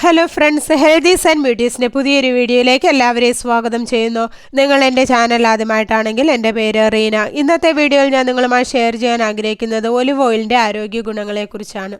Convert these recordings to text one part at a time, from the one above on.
Hello friends healthies and ബ്യൂട്ടീസിന്റെ പുതിയൊരു വീഡിയോയിലേക്ക് എല്ലാവരെയും സ്വാഗതം ചെയ്യുന്നു. നിങ്ങൾ എന്റെ ചാനൽ ആദ്യമായിട്ടാണെങ്കിൽ എന്റെ പേര് റീന. ഇന്നത്തെ വീഡിയോയിൽ ഞാൻ നിങ്ങളുമായി ഷെയർ ചെയ്യാൻ ആഗ്രഹിക്കുന്നത് ഒലിവ് ഓയിലിന്റെ ആരോഗ്യ ഗുണങ്ങളെക്കുറിച്ചാണ്.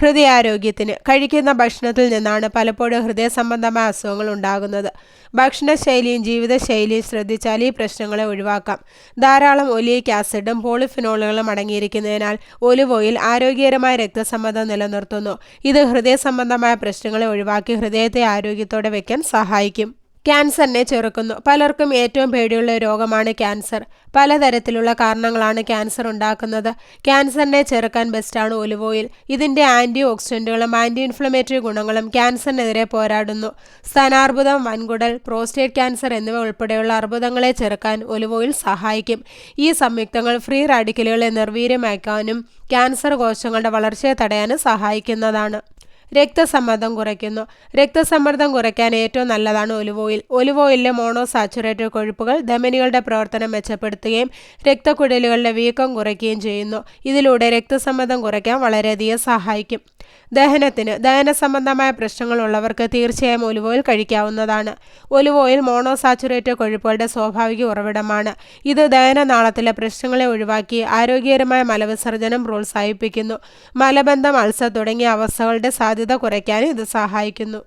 ഹൃദയാരോഗ്യത്തിന് കഴിക്കുന്ന ഭക്ഷണത്തിൽ നിന്നാണ് പലപ്പോഴും ഹൃദയ സംബന്ധമായ അസുഖങ്ങൾ ഉണ്ടാകുന്നത്. ഭക്ഷണശൈലിയും ജീവിതശൈലിയും ശ്രദ്ധിച്ചാൽ ഈ പ്രശ്നങ്ങളെ ഒഴിവാക്കാം. ധാരാളം ഒലിയിക് ആസിഡും പോളിഫിനോളുകളും അടങ്ങിയിരിക്കുന്നതിനാൽ ഒലിവ് ഓയിൽ ആരോഗ്യകരമായ രക്തസമ്മതം നിലനിർത്തുന്നു. ഇത് ഹൃദയ സംബന്ധമായ പ്രശ്നങ്ങളെ ഒഴിവാക്കി ഹൃദയത്തെ ആരോഗ്യത്തോടെ വയ്ക്കാൻ സഹായിക്കും. ക്യാൻസറിനെ ചെറുക്കുന്നു. പലർക്കും ഏറ്റവും പേടിയുള്ള രോഗമാണ് ക്യാൻസർ. പലതരത്തിലുള്ള കാരണങ്ങളാണ് ക്യാൻസർ ഉണ്ടാക്കുന്നത്. ക്യാൻസറിനെ ചെറുക്കാൻ ബെസ്റ്റാണ് ഒലിവ് ഓയിൽ ഇതിന്റെ ആന്റി ഓക്സിഡന്റുകളും ആന്റി ഇൻഫ്ലമേറ്ററി ഗുണങ്ങളും ക്യാൻസറിനെതിരെ പോരാടുന്നു. സ്ഥാനാർബുദം വൻകുടൽ പ്രോസ്റ്റേറ്റ് ക്യാൻസർ എന്നിവ ഉൾപ്പെടെയുള്ള അർബുദങ്ങളെ ചെറുക്കാൻ ഒലിവ് ഓയിൽ സഹായിക്കും. ഈ സംയുക്തങ്ങൾ ഫ്രീ റാഡിക്കലുകളെ നിർവീര്യമാക്കാനും ക്യാൻസർ കോശങ്ങളുടെ വളർച്ചയെ തടയാനും സഹായിക്കുന്നതാണ്. രക്തസമ്മർദ്ദം കുറയ്ക്കുന്നു. രക്തസമ്മർദ്ദം കുറയ്ക്കാൻ ഏറ്റവും നല്ലതാണ് ഒലിവ് ഓയിൽ. ഒലിവ് ഓയിലിലെ മോണോസാച്ചുറേറ്റഡ് കൊഴുപ്പുകൾ ധമനികളുടെ പ്രവർത്തനം മെച്ചപ്പെടുത്തുകയും രക്തക്കുഴലുകളുടെ വീക്കം കുറയ്ക്കുകയും ചെയ്യുന്നു. ഇതിലൂടെ രക്തസമ്മർദ്ദം കുറയ്ക്കാൻ വളരെയധികം സഹായിക്കും. ദഹനത്തിന് ദഹന സംബന്ധമായ പ്രശ്നങ്ങളുള്ളവർക്ക് തീർച്ചയായും ഒലിവ് ഓയിൽ കഴിക്കാവുന്നതാണ്. ഒലിവ് ഓയിൽ മോണോസാച്ചുറേറ്റഡ് കൊഴുപ്പുകളുടെ സ്വാഭാവിക ഉറവിടമാണ്. ഇത് ദഹനനാളത്തിലെ പ്രശ്നങ്ങളെ ഒഴിവാക്കി ആരോഗ്യകരമായ മലവിസർജനം പ്രോത്സാഹിപ്പിക്കുന്നു. മലബന്ധം അൾസർ തുടങ്ങിയ അവസ്ഥകളുടെ സാധ്യത കുറയ്ക്കാനും ഇത് സഹായിക്കുന്നു.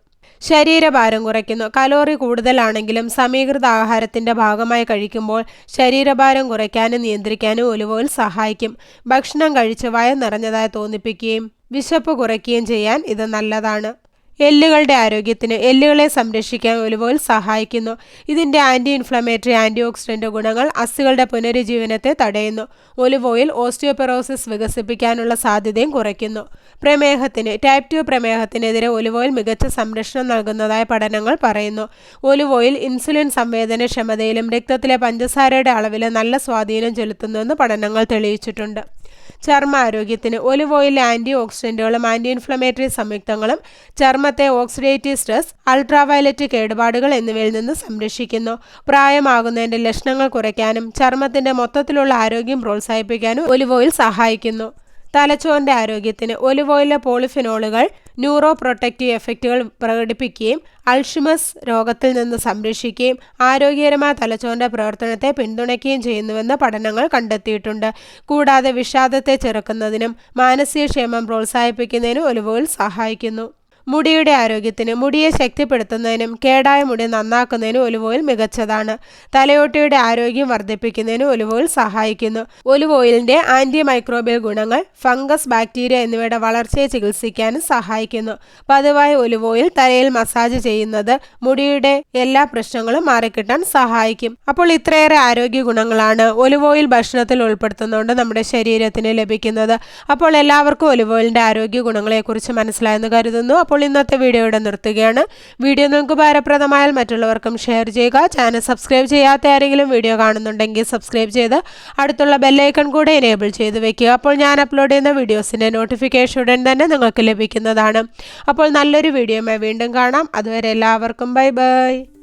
ശരീരഭാരം കുറയ്ക്കുന്നു. കലോറി കൂടുതലാണെങ്കിലും സമീകൃത ആഹാരത്തിന്റെ ഭാഗമായി കഴിക്കുമ്പോൾ ശരീരഭാരം കുറയ്ക്കാനും നിയന്ത്രിക്കാനും ഒലിവ് ഓയിൽ സഹായിക്കും. ഭക്ഷണം കഴിച്ച് വയർ നിറഞ്ഞതായി തോന്നിപ്പിക്കുകയും വിശപ്പ് കുറയ്ക്കുകയും ചെയ്യാൻ ഇത് നല്ലതാണ്. എല്ലുകളുടെ ആരോഗ്യത്തിന് എല്ലുകളെ സംരക്ഷിക്കാൻ ഒലിവോയിൽ സഹായിക്കുന്നു. ഇതിന്റെ ആന്റി ഇൻഫ്ലമേറ്ററി ആന്റി ഓക്സിഡന്റ് ഗുണങ്ങൾ അസ്ഥികളുടെ പുനരുജ്ജീവനത്തെ തടയുന്നു. ഒലിവ് ഓയിൽ ഓസ്റ്റിയോപെറോസിസ് വികസിപ്പിക്കാനുള്ള സാധ്യതയും കുറയ്ക്കുന്നു. പ്രമേഹത്തിന് ടൈപ്പ് ടു പ്രമേഹത്തിനെതിരെ ഒലിവ് ഓയിൽ മികച്ച സംരക്ഷണം നൽകുന്നതായി പഠനങ്ങൾ പറയുന്നു. ഒലിവ് ഓയിൽ ഇൻസുലിൻ സംവേദനക്ഷമതയിലും രക്തത്തിലെ പഞ്ചസാരയുടെ അളവിലും നല്ല സ്വാധീനം ചെലുത്തുന്നുവെന്ന് പഠനങ്ങൾ തെളിയിച്ചിട്ടുണ്ട്. ചർമ്മ ആരോഗ്യത്തിന് ഒലിവ് ഓയിലിലെ ആന്റി ഓക്സിഡന്റുകളും ആന്റി ഇൻഫ്ലമേറ്ററി സംയുക്തങ്ങളും ചർമ്മത്തെ ഓക്സിഡേറ്റീവ് സ്ട്രെസ് അൾട്രാവയലറ്റ് കേടുപാടുകൾ എന്നിവയിൽ നിന്ന് സംരക്ഷിക്കുന്നു. പ്രായമാകുന്നതിന്റെ ലക്ഷണങ്ങൾ കുറയ്ക്കാനും ചർമ്മത്തിന്റെ മൊത്തത്തിലുള്ള ആരോഗ്യം പ്രോത്സാഹിപ്പിക്കാനും ഒലിവ് ഓയിൽ സഹായിക്കുന്നു. തലച്ചോറിന്റെ ആരോഗ്യത്തിന് ഒലിവ് ഓയിലിലെ പോളിഫിനോളുകൾ ന്യൂറോ പ്രൊട്ടക്റ്റീവ് എഫക്റ്റുകൾ പ്രകടിപ്പിക്കുകയും അൾഷിമസ് രോഗത്തിൽ നിന്ന് സംരക്ഷിക്കുകയും ആരോഗ്യകരമായ തലച്ചോറിന്റെ പ്രവർത്തനത്തെ പിന്തുണയ്ക്കുകയും ചെയ്യുന്നുവെന്ന് പഠനങ്ങൾ കണ്ടെത്തിയിട്ടുണ്ട്. കൂടാതെ വിഷാദത്തെ ചെറുക്കുന്നതിനും മാനസികക്ഷേമം പ്രോത്സാഹിപ്പിക്കുന്നതിനും ഒലിവുകൾ സഹായിക്കുന്നു. മുടിയുടെ ആരോഗ്യത്തിന് മുടിയെ ശക്തിപ്പെടുത്തുന്നതിനും കേടായ മുടി നന്നാക്കുന്നതിനും ഒലിവ് ഓയിൽ മികച്ചതാണ്. തലയോട്ടിയുടെ ആരോഗ്യം വർദ്ധിപ്പിക്കുന്നതിനും ഒലിവ് ഓയിൽ സഹായിക്കുന്നു. ഒലിവ് ഓയിലിന്റെ ആന്റി മൈക്രോബിയൽ ഗുണങ്ങൾ ഫംഗസ് ബാക്ടീരിയ എന്നിവയുടെ വളർച്ചയെ ചികിത്സിക്കാനും സഹായിക്കുന്നു. പതിവായി ഒലിവ് ഓയിൽ തലയിൽ മസാജ് ചെയ്യുന്നത് മുടിയുടെ എല്ലാ പ്രശ്നങ്ങളും മാറിക്കിട്ടാൻ സഹായിക്കും. അപ്പോൾ ഇത്രയേറെ ആരോഗ്യ ഗുണങ്ങളാണ് ഒലിവ് ഓയിൽ ഭക്ഷണത്തിൽ ഉൾപ്പെടുത്തുന്നതുകൊണ്ട് നമ്മുടെ ശരീരത്തിന് ലഭിക്കുന്നത്. അപ്പോൾ എല്ലാവർക്കും ഒലിവ് ഓയിലിന്റെ ആരോഗ്യ ഗുണങ്ങളെക്കുറിച്ച് മനസ്സിലായെന്ന് കരുതുന്നു. അപ്പോൾ ഇന്നത്തെ വീഡിയോ ഇവിടെ നിർത്തുകയാണ്. വീഡിയോ നിങ്ങൾക്ക് ഭാരപ്രദമായാൽ മറ്റുള്ളവർക്കും ഷെയർ ചെയ്യുക. ചാനൽ സബ്സ്ക്രൈബ് ചെയ്യാത്ത ആരെങ്കിലും വീഡിയോ കാണുന്നുണ്ടെങ്കിൽ സബ്സ്ക്രൈബ് ചെയ്ത് അടുത്തുള്ള ബെല്ലൈക്കൺ കൂടെ എനേബിൾ ചെയ്ത് വെക്കുക. അപ്പോൾ ഞാൻ അപ്ലോഡ് ചെയ്യുന്ന വീഡിയോസിന്റെ നോട്ടിഫിക്കേഷൻ ഉടൻ തന്നെ നിങ്ങൾക്ക് ലഭിക്കുന്നതാണ്. അപ്പോൾ നല്ലൊരു വീഡിയോ വീണ്ടും കാണാം. അതുവരെ എല്ലാവർക്കും ബൈ ബൈ